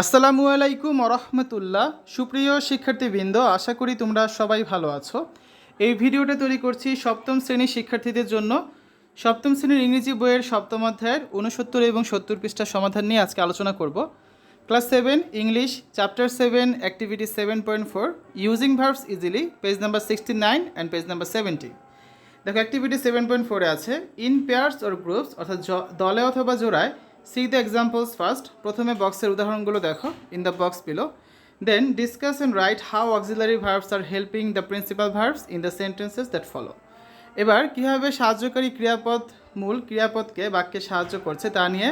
আসসালামু আলাইকুম রহমতুল্লাহ। সুপ্রিয় শিক্ষার্থীবৃন্দ, আশা করি তোমরা সবাই ভালো আছো। এই ভিডিওটা তৈরি করছি সপ্তম শ্রেণির শিক্ষার্থীদের জন্য। সপ্তম শ্রেণির ইংরেজি বইয়ের সপ্তম অধ্যায়ের উনসত্তর এবং সত্তর পৃষ্ঠার সমাধান নিয়ে আজকে আলোচনা করব। Class seven, English, chapter seven, activity seven point four, using verbs easily, page number sixty nine and page number seventy. দেখো, অ্যাক্টিভিটি সেভেন পয়েন্ট ফোরে আছে, ইন পেয়ার্স ওর গ্রুপস, অর্থাৎ দলে অথবা জোড়ায় সি দ্য এক্সাম্পলস ফার্স্ট প্রথমে বক্সের উদাহরণগুলো দেখো in the box below then discuss and write how auxiliary verbs are helping the principal verbs in the sentences that follow এবার, কীভাবে সাহায্যকারী ক্রিয়াপদ মূল ক্রিয়াপদকে বাক্যে সাহায্য করছে তা নিয়ে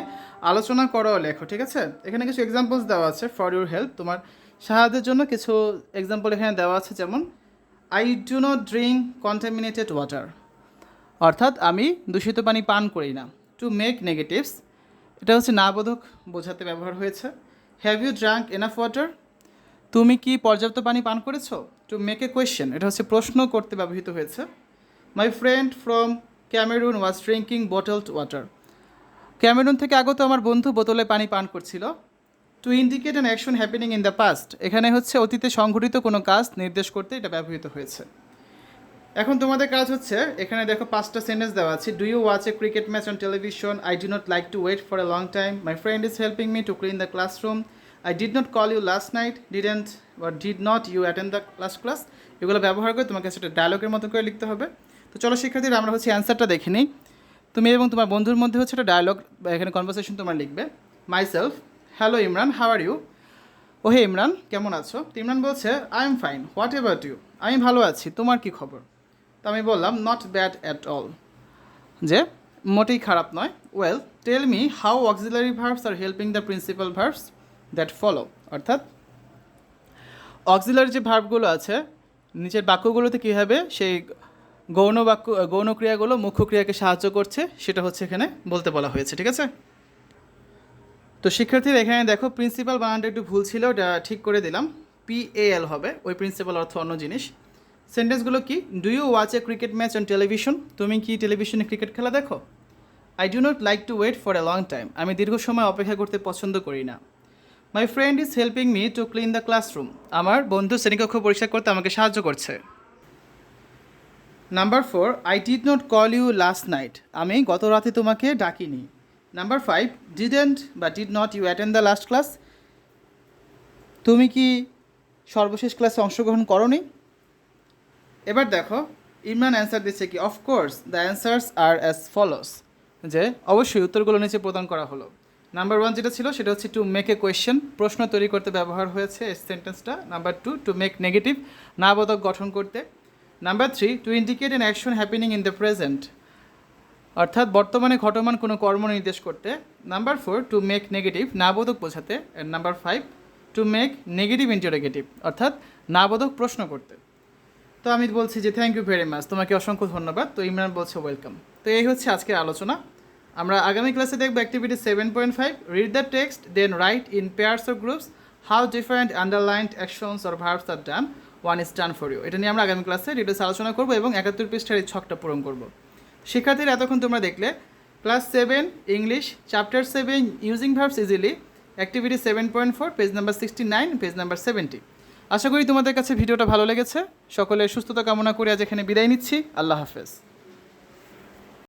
আলোচনা করো লেখো, ঠিক আছে? এখানে কিছু এক্সাম্পলস দেওয়া আছে ফর ইউর হেল্প তোমার সাহায্যের জন্য কিছু এক্সাম্পল এখানে দেওয়া আছে, যেমন I do not drink contaminated water অর্থাৎ, আমি দূষিত পানি পান করি না। টু মেক নেগেটিভস এটা হচ্ছে না বোধক বোঝাতে ব্যবহার হয়েছে। Have you drunk enough water তুমি কি পর্যাপ্ত পানি পান করেছ? টু মেক এ কোয়েশ্চেন এটা হচ্ছে প্রশ্ন করতে ব্যবহৃত হয়েছে। My friend from Cameroon was drinking bottled water Cameroon থেকে আগত আমার বন্ধু বোতলে পানি পান করছিল। To indicate an action happening in the past এখানে হচ্ছে অতীতে সংঘটিত কোনো কাজ নির্দেশ করতে এটা ব্যবহৃত হয়েছে। এখন তোমাদের কাজ হচ্ছে, এখানে দেখো পাঁচটা সেন্টেন্স দেওয়া আছে do you watch a cricket match on television I do not like to wait for a long time my friend is helping me to clean the classroom I did not call you last night didn't বা did not you attend the last class এগুলো ব্যবহার করে তোমাকে সেটা ডায়লগের মতো করে লিখতে হবে। তো চলো শিক্ষার্থীরা, আমরা হচ্ছে অ্যান্সারটা দেখে নিই। তুমি এবং তোমার বন্ধুর মধ্যে হচ্ছে একটা ডায়লগ বা এখানে কনভারসেশন তোমার লিখবে। Myself hello Imran how are you oh hey Imran কেমন আছো? তো ইমরান বলছে I am fine whatever you আমি ভালো আছি। তোমার কি খবর? তো আমি বললাম নট ব্যাড অ্যাট অল যে, মোটেই খারাপ নয়। Well tell me how auxiliary verbs are helping the principal verbs that follow অর্থাৎ অক্সিলারি যে ভার্বগুলো আছে, নিচের বাক্যগুলোতে কীভাবে সেই গৌণ বাক্য, গৌণ ক্রিয়াগুলো মুখ্য ক্রিয়াকে সাহায্য করছে, সেটা হচ্ছে এখানে বলতে বলা হয়েছে, ঠিক আছে? তো শিক্ষার্থীরা, এখানে দেখো প্রিন্সিপাল বানানটা একটু ভুল ছিল, ওটা ঠিক করে দিলাম। পিএএল হবে, ওই প্রিন্সিপাল অর্থ অন্য জিনিস। সেন্টেন্সগুলো কি? Do you watch a cricket match on television তুমি কি টেলিভিশনে ক্রিকেট খেলা দেখো? I do not like to wait for a long time আমি দীর্ঘ সময় অপেক্ষা করতে পছন্দ করি না। My friend is helping me to clean the classroom আমার বন্ধু শ্রেণীকক্ষ পরিষ্কার করতে আমাকে সাহায্য করছে। Number four I did not call you last night আমি গত রাতে তোমাকে ডাকিনি। নাম্বার ফাইভ ডিডেন্ট বা did not you attend the last class তুমি কি সর্বশেষ ক্লাসে অংশগ্রহণ করনি? এবার দেখো, ইমরান অ্যান্সার দিচ্ছে কি of course the answers are as follows যে, অবশ্যই উত্তরগুলো নিচে প্রদান করা হলো। নাম্বার ওয়ান যেটা ছিল, সেটা হচ্ছে টু মেক এ কোয়েশ্চেন প্রশ্ন তৈরি করতে ব্যবহার হয়েছে এই সেন্টেন্সটা number two to make negative নাবোধক গঠন করতে। Number three to indicate an action happening in the present অর্থাৎ বর্তমানে ঘটমান কোনো কর্ম নির্দেশ করতে। Number four to make negative নাবোধক বোঝাতে। And number five to make negative interrogative অর্থাৎ নাবোধক প্রশ্ন করতে। তো আমি বলছি যে থ্যাংক ইউ ভেরি মাচ তোমাকে অসংখ্য ধন্যবাদ। তো ইমরান বলছে ওয়েলকাম তো এই হচ্ছে আজকের আলোচনা। আমরা আগামী ক্লাসে দেখব activity seven point five read the text then write in pairs of groups how different underlined actions or verbs are done one is done for you এটা নিয়ে আমরা আগামী ক্লাসে ডিটেলস আলোচনা করব এবং একাত্তর পৃষ্ঠার এই ছকটা পূরণ করব। শিক্ষার্থীরা, এতক্ষণ তোমরা দেখলে class seven English chapter seven using verbs easily activity seven point four page number sixty nine page number seventy আশা করি তোমাদের কাছে ভিডিওটা ভালো লেগেছে। সকলের সুস্থতা কামনা করে আজ এখানে বিদায় নিচ্ছি। আল্লাহ হাফেজ।